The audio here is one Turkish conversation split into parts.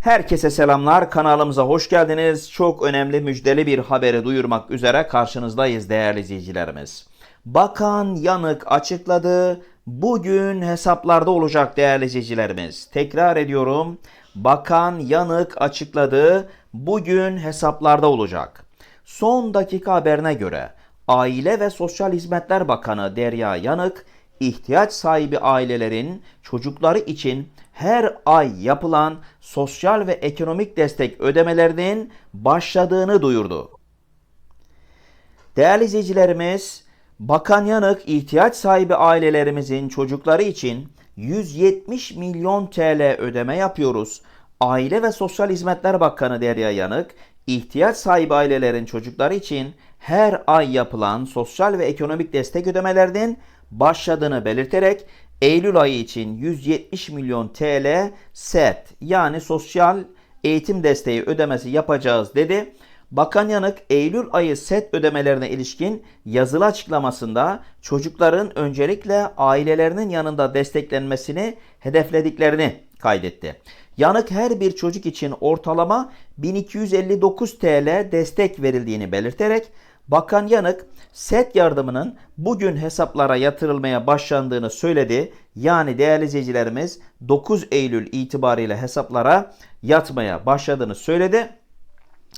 Herkese selamlar. Kanalımıza hoş geldiniz. Çok önemli müjdeli bir haberi duyurmak üzere karşınızdayız değerli izleyicilerimiz. Bakan Yanık açıkladı. Bugün hesaplarda olacak değerli izleyicilerimiz. Tekrar ediyorum. Bakan Yanık açıkladı. Bugün hesaplarda olacak. Son dakika haberine göre Aile ve Sosyal Hizmetler Bakanı Derya Yanık ihtiyaç sahibi ailelerin çocukları için her ay yapılan sosyal ve ekonomik destek ödemelerinin başladığını duyurdu. Değerli izleyicilerimiz, Bakan Yanık ihtiyaç sahibi ailelerimizin çocukları için 170 milyon TL ödeme yapıyoruz. Aile ve Sosyal Hizmetler Bakanı Derya Yanık, ihtiyaç sahibi ailelerin çocukları için her ay yapılan sosyal ve ekonomik destek ödemelerinin başladığını belirterek Eylül ayı için 170 milyon TL SET yani sosyal eğitim desteği ödemesi yapacağız dedi. Bakan Yanık Eylül ayı set ödemelerine ilişkin yazılı açıklamasında çocukların öncelikle ailelerinin yanında desteklenmesini hedeflediklerini kaydetti. Yanık her bir çocuk için ortalama 1259 TL destek verildiğini belirterek Bakan Yanık set yardımının bugün hesaplara yatırılmaya başlandığını söyledi. Yani değerli izleyicilerimiz 9 Eylül itibariyle hesaplara yatmaya başladığını söyledi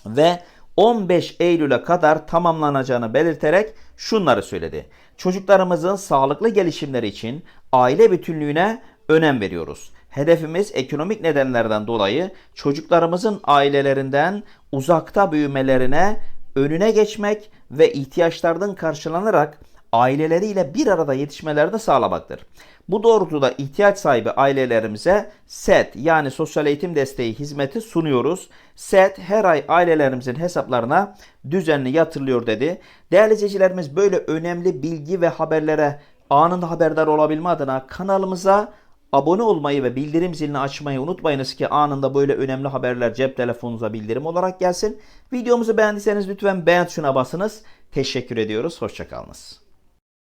ve 15 Eylül'e kadar tamamlanacağını belirterek şunları söyledi. Çocuklarımızın sağlıklı gelişimleri için aile bütünlüğüne önem veriyoruz. Hedefimiz ekonomik nedenlerden dolayı çocuklarımızın ailelerinden uzakta büyümelerine önüne geçmek ve ihtiyaçlarının karşılanarak aileleriyle bir arada yetişmelerini sağlamaktır. Bu doğrultuda ihtiyaç sahibi ailelerimize SET yani sosyal eğitim desteği hizmeti sunuyoruz. SET her ay ailelerimizin hesaplarına düzenli yatırılıyor dedi. Değerli izleyicilerimiz böyle önemli bilgi ve haberlere anında haberdar olabilme adına kanalımıza abone olmayı ve bildirim zilini açmayı unutmayınız ki anında böyle önemli haberler cep telefonunuza bildirim olarak gelsin. Videomuzu beğendiyseniz lütfen beğen tuşuna basınız. Teşekkür ediyoruz. Hoşçakalınız.